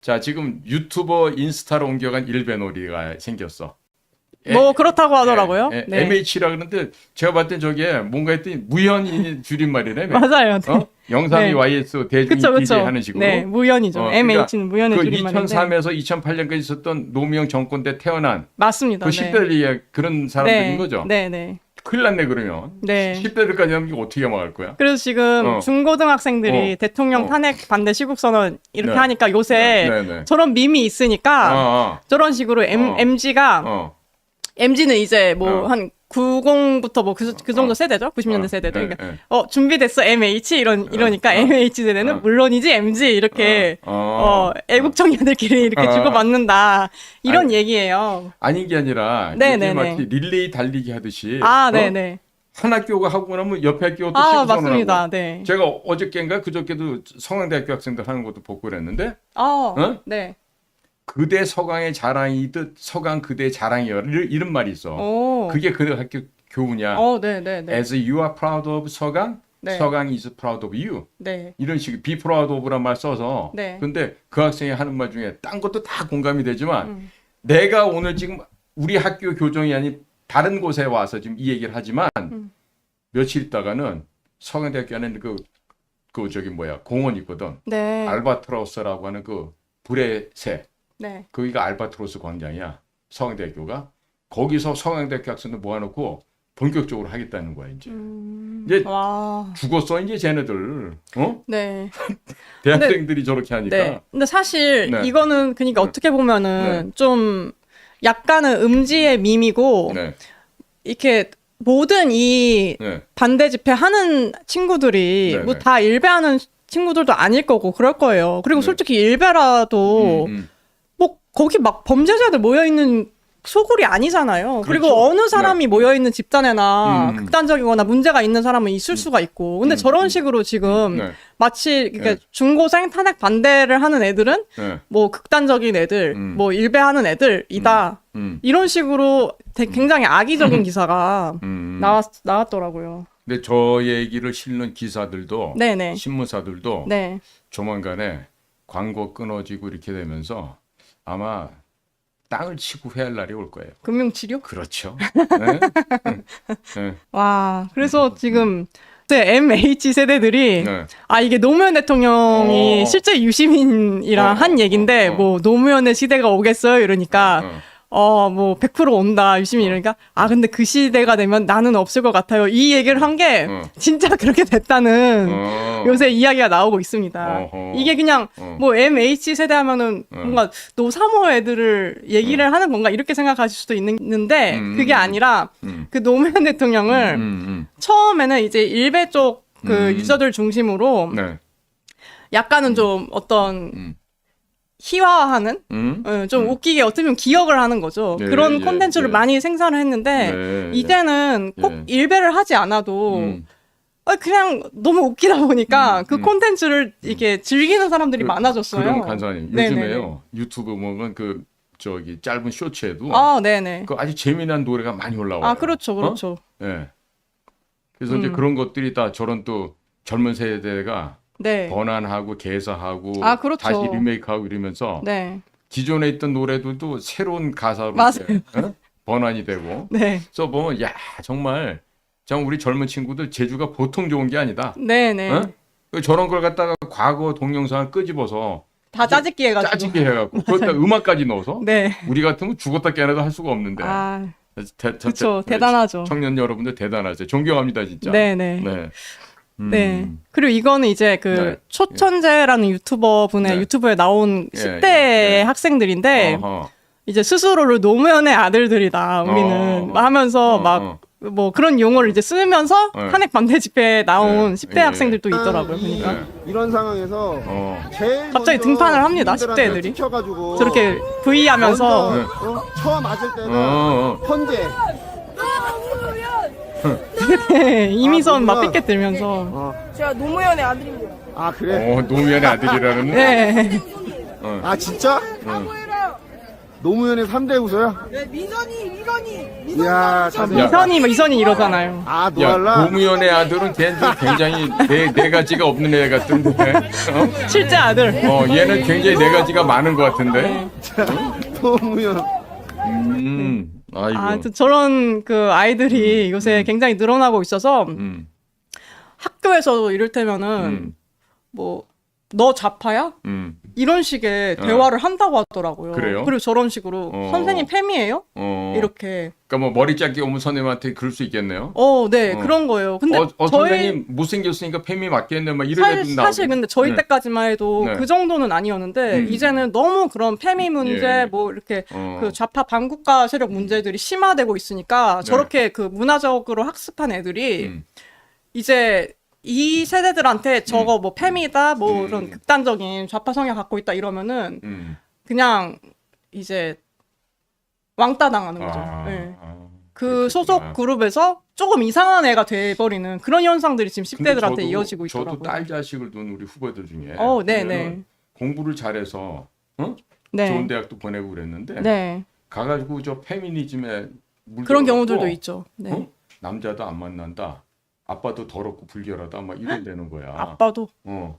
자, 지금 유튜버 인스타로 옮겨간 일베놀이가 생겼어. 에- 뭐 그렇다고 하더라고요. 예, 예, 네. MH라 그러는데 제가 봤을 때 저게 뭔가 했더니 무현이 줄임말이네. 맞아요. 네. 어? 영상이 네. YS 대중 그쵸, 그쵸. 하는 식으로. 네, 무연이죠. 어, 그러니까 MH는 무연의 그 줄임말인데. 2003에서 2008년까지 있었던 노무현 정권 때 태어난 맞습니다. 그 네. 10대 의 그런 사람들인 네. 거죠. 네, 네. 큰일 났네 그러면. 네. 10대들까지 하면 이거 어떻게 막을 거야? 그래서 지금 어. 중고등학생들이 어. 대통령 어. 탄핵 반대 시국선언 이렇게 네. 하니까 요새 네, 네. 저런 밈이 있으니까 어, 저런 식으로 M, 어. MG가 어, 어. MG는 이제 뭐 어. 한 90부터 뭐 그 그 정도 어. 세대죠. 90년대 어. 세대죠. 네, 그러니까 네. 어 준비됐어 MH 이런 이러니까 어. MH 세대는 어. 물론이지 MG 이렇게 어, 어, 어. 애국 청년들끼리 이렇게 어. 주고 받는다 이런 아니, 얘기예요. 아닌 게 아니라 네, 요즘 네, 마치 네. 릴레이 달리기 하듯이 아, 어? 네, 네. 한 학교가 하고 나면 옆에 학교가 또 아, 맞습니다. 네. 제가 어저께인가 그저께도 성황대학교 학생들 하는 것도 보고 그랬는데 아, 어? 네. 그대 서강의 자랑이듯 서강 그대의 자랑이여 이런, 이런 말이 있어. 오. 그게 그 학교 교훈이야. 어, 네, 네, 네. As you are proud of 서강, 네. 서강 is proud of you. 네. 이런 식 be proud of란 말 써서 네. 근데 그 학생이 하는 말 중에 딴 것도 다 공감이 되지만 음. 내가 오늘 지금 우리 학교 교정이 아닌 다른 곳에 와서 지금 이 얘기를 하지만 음. 며칠 있다가는 서강대학교 안에 그, 그 저기 뭐야 공원 있거든 네. 알바트로스라고 하는 그 불의 새 네. 거기가 알바트로스 광장이야 서강대학교가 거기서 서강대학교 학생들 모아놓고 본격적으로 하겠다는 거야 이제 음. 이제 와. 죽었어 이제 쟤네들 어 네. 대학생들이 저렇게 하니까 네. 근데 사실 네. 이거는 그러니까 네. 어떻게 보면은 좀 약간은 음지의 밈이고 네, 이렇게 모든 이 네, 반대 집회 하는 친구들이 네, 뭐 네. 다 일배하는 친구들도 아닐 거고 그럴 거예요. 그리고 네. 솔직히 일배라도 음, 음. 뭐 거기 막 범죄자들 모여 있는 소굴이 아니잖아요. 그리고 그렇죠. 어느 사람이 모여 있는 집단에나 음. 극단적이거나 문제가 있는 사람은 있을 수가 있고. 근데 음. 저런 식으로 지금 네, 마치 이렇게 네. 중고생 탄핵 반대를 하는 애들은 네, 뭐 극단적인 애들, 음. 뭐 일배하는 애들이다. 음, 이런 식으로 굉장히 악의적인 기사가 음. 나왔 나왔더라고요. 근데 저 얘기를 실는 기사들도 네네. 신문사들도 네. 조만간에 광고 끊어지고 이렇게 되면서 아마 땅을 치고 회할 날이 올 거예요. 금융치료? 그렇죠. 네? 네, 와, 그래서 지금 네, MH 세대들이 네. 아 이게 노무현 대통령이 어. 실제 유시민이랑 어, 한 얘긴데 어, 어. 뭐 노무현의 시대가 오겠어요 이러니까 어. 어 뭐 100% 온다 유시민 이러니까 아 근데 그 시대가 되면 나는 없을 것 같아요 이 얘기를 한게 어. 진짜 그렇게 됐다는 어. 요새 이야기가 나오고 있습니다. 어허. 이게 그냥 어. 뭐 MH 세대 하면은 어. 뭔가 노사모 애들을 얘기를 하는 건가 이렇게 생각하실 수도 있는데 음, 그게 음, 아니라 음. 그 노무현 대통령을 음, 음, 처음에는 이제 일베 쪽그 음. 유저들 중심으로 음. 네. 약간은 좀 어떤 음. 희화화하는 음. 어, 좀 음. 웃기게 어떻게 보면 기억을 하는 거죠. 예, 그런 예, 콘텐츠를 예. 많이 생산을 했는데 네, 이제는 꼭 예. 일배를 하지 않아도 음. 아, 그냥 너무 웃기다 보니까 음, 그 음. 콘텐츠를 이렇게 즐기는 사람들이 그- 많아졌어요. 그럼 간사님 네네네. 요즘에요 유튜브 보면 그 저기 짧은 쇼츠에도 아, 네네. 그 아주 재미난 노래가 많이 올라와요. 아, 그렇죠, 어? 그렇죠. 예. 그래서 이제 음. 그런 것들이 다 저런 또 젊은 세대가 네. 번안하고 개사하고 아, 그렇죠. 다시 리메이크하고 이러면서 네. 기존에 있던 노래들도 새로운 가사로. 이제, 어? 번안이 되고 네. 그래서 보면 야 정말 정 우리 젊은 친구들 제주가 보통 좋은 게 아니다. 네네. 어? 그 저런 걸 갖다가 과거 동영상을 끄집어서 다 짜집기 해가지고. 짜집게 해갖고 거기다 음악까지 넣어서 네. 우리 같으면 죽었다 깨어나도 할 수가 없는데 아, 대, 대- 그쵸. 대- 대단하죠. 청년 여러분들 대단하세요. 존경합니다 진짜. 네네. 네. 음. 네. 그리고 이거는 이제 그 네. 초천재라는 유튜버 분의 네. 유튜브에 나온 예, 10대 예, 예. 학생들인데 어허. 이제 스스로를 노무현의 아들들이다 우리는 어, 하면서 어, 막 어. 뭐 그런 용어를 이제 쓰면서 네. 탄핵 반대 집회에 나온 네. 10대 예, 학생들도 있더라고요. 이- 그러니까 네. 이런 상황에서 어. 제일 갑자기 먼저 등판을 합니다, 국민들한테 10대 애들이. 지켜가지고 저렇게 V 하면서 네. 먼저, 어? 처음 맞을 때는 어, 어. 헌재 네, 이미선 아. 삐끗 들면서 어. 제가 노무현의 아들입니다. 아 그래? 어, 노무현의 아들이라는. 네. 어. 아 진짜? 어. 노무현의 3대 부서야? 네, 미선이, 미선이, 미선이. 이야, 참. 야. 이선이 뭐 이선이 이러잖아요. 아, 야, 노알라? 노무현의 아들은 걔는 굉장히 네, 네 가지가 없는 애 같은데. 어? 실제 아들. 어, 얘는 굉장히 네 가지가 많은 것 같은데. 노무현. 음, 아이고. 아, 저- 저런 그 아이들이 요새 굉장히 늘어나고 있어서 음, 학교에서도 이를테면은 음, 뭐너 좌파야? 음, 이런 식의 어. 대화를 한다고 하더라고요. 그래요? 그리고 저런 식으로 어. 선생님 팸이에요? 어. 이렇게. 그러니까 뭐 머리 짧게 오면 선생님한테 그럴 수 있겠네요. 어, 네, 어. 그런 거예요. 근데 어, 어 저희 선생님 못 생겼으니까 팸이 맞겠네, 막 이런 사실, 애들 나오고. 사실 근데 저희 네. 때까지만 해도 네. 그 정도는 아니었는데 음. 이제는 너무 그런 페미 문제 예. 뭐 이렇게 어. 그 좌파 반국가 세력 문제들이 심화되고 있으니까 네. 저렇게 그 문화적으로 학습한 애들이 음. 이제 이 세대들한테 저거 뭐 페미다 뭐 음. 이런 극단적인 좌파 성향 갖고 있다 이러면은 음. 그냥 이제 왕따 당하는 거죠. 아, 네. 아, 그. 소속 그룹에서 조금 이상한 애가 돼버리는 그런 현상들이 지금 근데 10대들한테 저도- 이어지고 있더라고요. 저도 딸 자식을 둔 우리 후배들 중에 어, 네, 보면은 네. 공부를 잘해서 어? 네. 좋은 대학도 보내고 그랬는데 네. 가가지고 저 페미니즘에 물들어갖고 그런 경우들도 있죠. 네. 어? 남자도 안 만난다. 아빠도 더럽고 불결하다. 막 이런 되는 거야. 아빠도 어.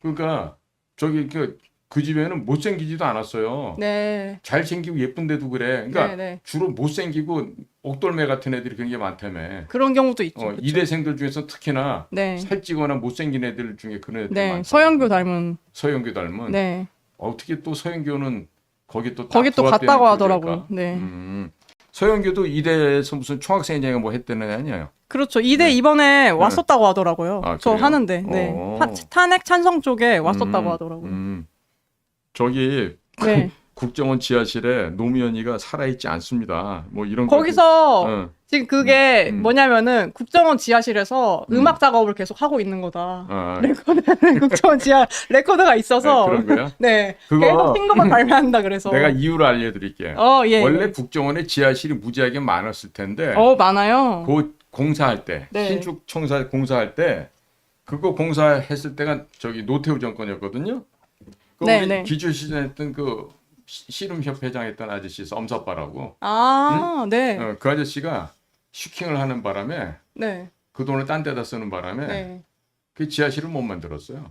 그러니까 저기 그, 그 집에는 못생기지도 않았어요. 네. 잘생기고 예쁜데도 그래. 그러니까 네, 네. 주로 못생기고 옥돌매 같은 애들이 굉장히 많다며. 그런 경우도 있죠. 어, 그쵸? 이대생들 중에서 특히나 네. 살찌거나 못생긴 애들 중에 그런 애들이 네. 많다. 서영교 닮은 서영교 닮은. 네. 어떻게 또 서영교는 거기 또 거기 또 갔다고? 하더라고요. 네. 음. 서영교도 이대에서 무슨 총학생회장에 뭐 했다는 애 아니에요? 그렇죠. 이대 이번에 왔었다고 하더라고요. 네. 아, 저 그래요? 하는데. 네. 어. 타- 탄핵 찬성 쪽에 왔었다고 음, 하더라고요. 음. 저기 네. 국정원 지하실에 노무현이가 살아있지 않습니다. 뭐 이런 거 거기서 어. 지금 그게 음, 음. 뭐냐면은 국정원 지하실에서 음. 음. 악 작업을 계속 하고 있는 거다. 아, 레코드 국정원 지하 레코드가 있어서 네, 그런 거야? 네. 그거 계속 신곡을 발매한다 그래서. 내가 이유를 알려드릴게. 어, 예. 원래 예. 국정원에 지하실이 무지하게 많았을 텐데 어, 많아요. 그 공사할 때 네. 신축 청사 공사할 때 그거 공사했을 때가 저기 노태우 정권이었거든요. 그 네, 우리 네. 기주시장했던 그 시- 씨름협회장 했던 아저씨 썸사빠라고 아, 네. 어, 그 아저씨가 슈킹을 하는 바람에 네. 그 돈을 딴 데다 쓰는 바람에 네. 그 지하실을 못 만들었어요.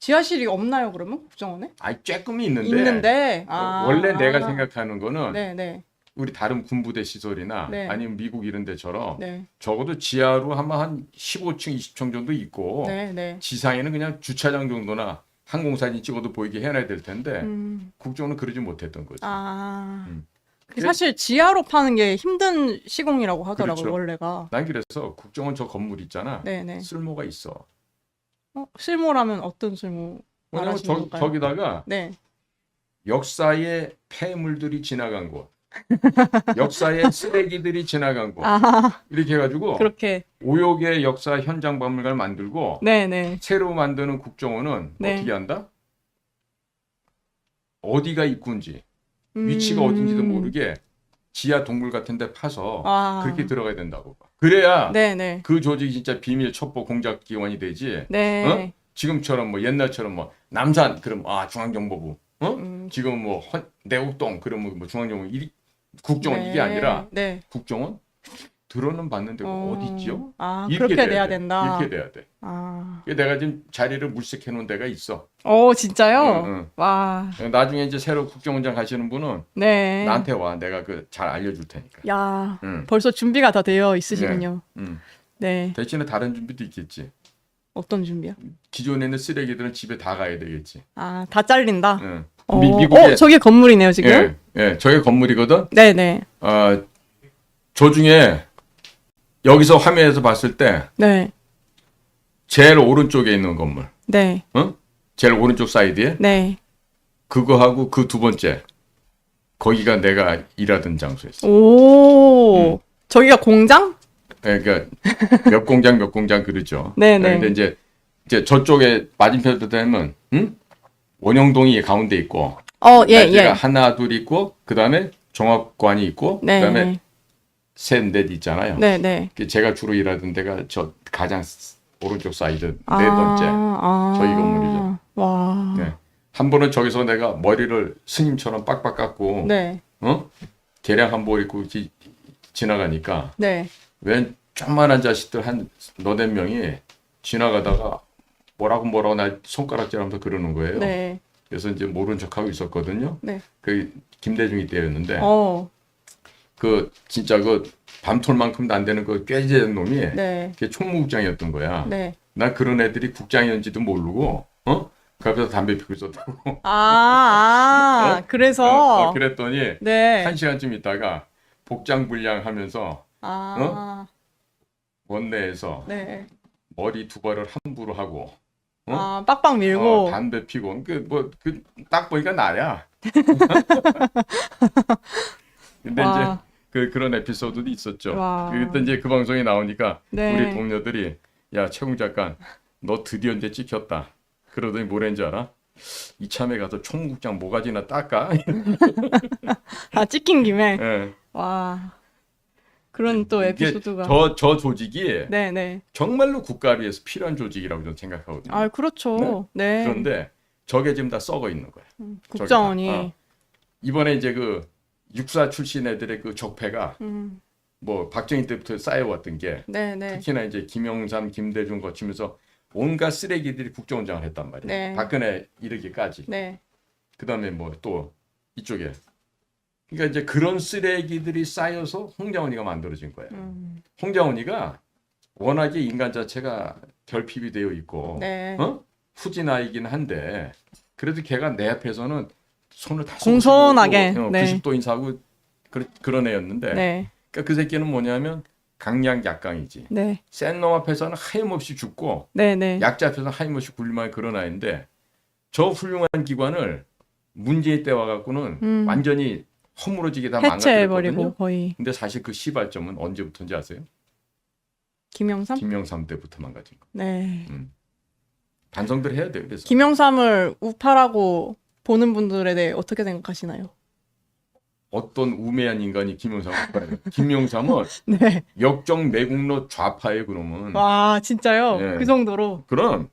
지하실이 없나요, 그러면 국정원에? 아니 쬐끔이 있는데, 있는데. 어, 아. 원래 내가 생각하는 거는 네, 네. 우리 다른 군부대 시설이나 네. 아니면 미국 이런 데처럼 네. 적어도 지하로 하면 한 15층, 20층 정도 있고 네, 네. 지상에는 그냥 주차장 정도나 항공사진 찍어도 보이게 해놔야 될 텐데 음. 국정은 그러지 못했던 거죠. 아. 음. 그게 사실 지하로 파는 게 힘든 시공이라고 하더라고요, 그렇죠. 원래가. 난 그래서 국정원 저 건물 있잖아. 네, 네. 쓸모가 있어. 어, 실무라면 어떤 실무 왜냐면 말하시는 저, 건가요? 저기다가 네. 역사의 폐물들이 지나간 곳, 역사의 쓰레기들이 지나간 곳 아, 이렇게 해가지고 그렇게. 오욕의 역사 현장 박물관을 만들고 네, 네. 새로 만드는 국정원은 네. 어떻게 한다? 어디가 입구인지 음. 위치가 어딘지도 모르게 지하 동굴 같은 데 파서 아. 그렇게 들어가야 된다고 봐. 그래야 네, 네. 그 조직이 진짜 비밀 첩보 공작 기관이 되지. 네. 어? 지금처럼 뭐 옛날처럼 뭐 남산 그럼 아 중앙정보부 어? 음. 지금 뭐 헌, 내곡동 그러면 뭐 중앙정보 이 국정원 네. 이게 아니라 네. 국정원 들어는 봤는데 어... 디 있지요? 아, 이렇게 그렇게 돼야 돼야 돼. 된다. 이렇게 돼야 돼. 아. 내가 지금 자리를 물색해 놓은 데가 있어. 어, 진짜요? 응, 와. 응. 나중에 이제 새로 국정원장 가시는 분은 네. 나한테 와. 내가 그 잘 알려줄 테니까. 야, 응. 벌써 준비가 다 되어 있으시군요. 응. 네. 대신에 다른 준비도 있겠지. 어떤 준비요? 기존에 있는 쓰레기들은 집에 다 가야 되겠지. 아, 다 잘린다. 응. 어, 미, 미국에 어, 저게 건물이네요, 지금. 예, 예, 저게 건물이거든. 네, 네. 아, 저 중에 여기서 화면에서 봤을 때 네. 제일 오른쪽에 있는 건물, 네. 어? 제일 오른쪽 사이드에 네. 그거하고 그 두 번째 거기가 내가 일하던 장소였어. 오. 음. 저기가 공장? 예, 그러니까 몇 공장 몇 공장 그러죠. 네, 네. 근데 이제 이제 저쪽에 맞은편으로 되면 응? 원형동이 가운데 있고 어, 예, 날개가 예. 하나 둘 있고 그다음에 종합관이 있고 네. 그다음에 셋넷 있잖아요. 네, 네. 그 제가 주로 일하던 데가 저 가장 스- 오른쪽 사이드 네 아, 번째. 아. 저희 건물이죠. 와. 네. 한 번은 저기서 내가 머리를 스님처럼 빡빡 깎고 네. 어? 개량 한복 입고 지, 지나가니까 네. 웬 조그만한 자식들 한 너댓 명이 지나가다가 뭐라고 뭐라고 날 손가락질하면서 그러는 거예요. 네. 그래서 이제 모른 척하고 있었거든요. 네. 그 김대중이 때였는데 어. 그 진짜 그 밤톨만큼도 안 되는 그 꾀지된 놈이 네. 그게 총무국장이었던 거야. 네. 난 그런 애들이 국장이었는지도 모르고 어? 그 앞에서 담배 피고 있었다고. 아, 아. 어, 그래서 어, 그랬더니 네. 한 시간쯤 있다가 복장불량하면서 아. 원내에서 네. 머리 두 발을 함부로 하고 어? 아, 빡빡 밀고 어, 담배 피고 그 뭐 그 딱 보니까 나야. 근데 이제 와. 그 그런 에피소드도 있었죠. 와. 그때 이제 그 방송이 나오니까 네. 우리 동료들이 야 최웅 작가 너 드디어 이제 찍혔다. 그러더니 뭐랬는지 알아? 이참에 가서 총국장 모가지나 닦아. 아, 찍힌 김에. 예. 와. 그런 또 이게 에피소드가. 저, 저 조직이 네, 네. 정말로 국가를 위해서 필요한 조직이라고 저는 생각하거든요. 아, 그렇죠. 네. 그런데 저게 지금 다 썩어 있는 거야. 국정원이. 저기다. 어. 이번에 이제 그 육사 출신 애들의 그 적폐가 음. 뭐 박정희 때부터 쌓여왔던 게 네, 네. 특히나 이제 김영삼, 김대중 거치면서 온갖 쓰레기들이 국정원장을 했단 말이에요. 네. 박근혜 이르기까지. 네. 그다음에 뭐 또 이쪽에 그러니까 이제 그런 쓰레기들이 쌓여서 홍장원이가 만들어진 거예요. 음. 홍장원이가 워낙에 인간 자체가 결핍이 되어 있고 네. 어? 후진아이긴 한데 그래도 걔가 내 앞에서는 손을 다 공손하게, 쏘고, 어, 네. 90도 인사하고 그, 그런 애였는데 네. 그러니까 그 새끼는 뭐냐면 강약 약강이지 네. 센놈 앞에서는 하염없이 죽고 네, 네. 약자 앞에서는 하염없이 굴림할 그런 아이인데 저 훌륭한 기관을 문재인 때 와갖고는 음. 완전히 허물어지게 다 해체해 버리고 망가뜨렸거든요. 거의 근데 사실 그 시발점은 언제부터인지 아세요? 김영삼? 김영삼 때부터 망가진 거. 네. 반성들 해야 돼요. 그래서 김영삼을 우파라고 보는 분들에 대해 어떻게 생각하시나요? 어떤 우매한 인간이 김영삼을 봐요. 김영삼은 네. 역정 매국노 좌파의 그놈은 와, 진짜요? 네. 그 정도로 그런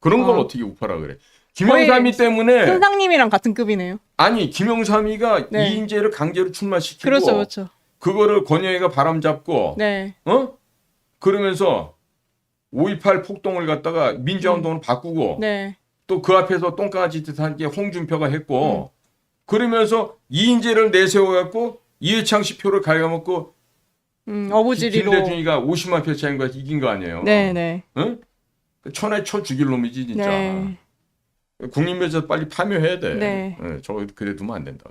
그런 걸 아. 어떻게 우파라 그래? 김영삼이 때문에 선상님이랑 같은 급이네요. 아니 김영삼이가 네. 이인재를 강제로 출마시키고 그렇죠, 그렇죠. 그거를 권영애가 바람 잡고 네. 어 그러면서 5.18 폭동을 갖다가 민주화운동으로 바꾸고 네. 또 그 앞에서 똥강아지 짓한 게 홍준표가 음. 했고 그러면서 이인재를 내세워갖고 이해창 시표를 갉아먹고 음, 기- 어부지리로. 김대중이가 50만 표 차인 거 이긴 거 아니에요. 네, 네. 응? 천에 쳐 죽일 놈이지 진짜. 네. 국민면서 빨리 파묘해야 돼. 네. 예, 저 그래 두면 안 된다.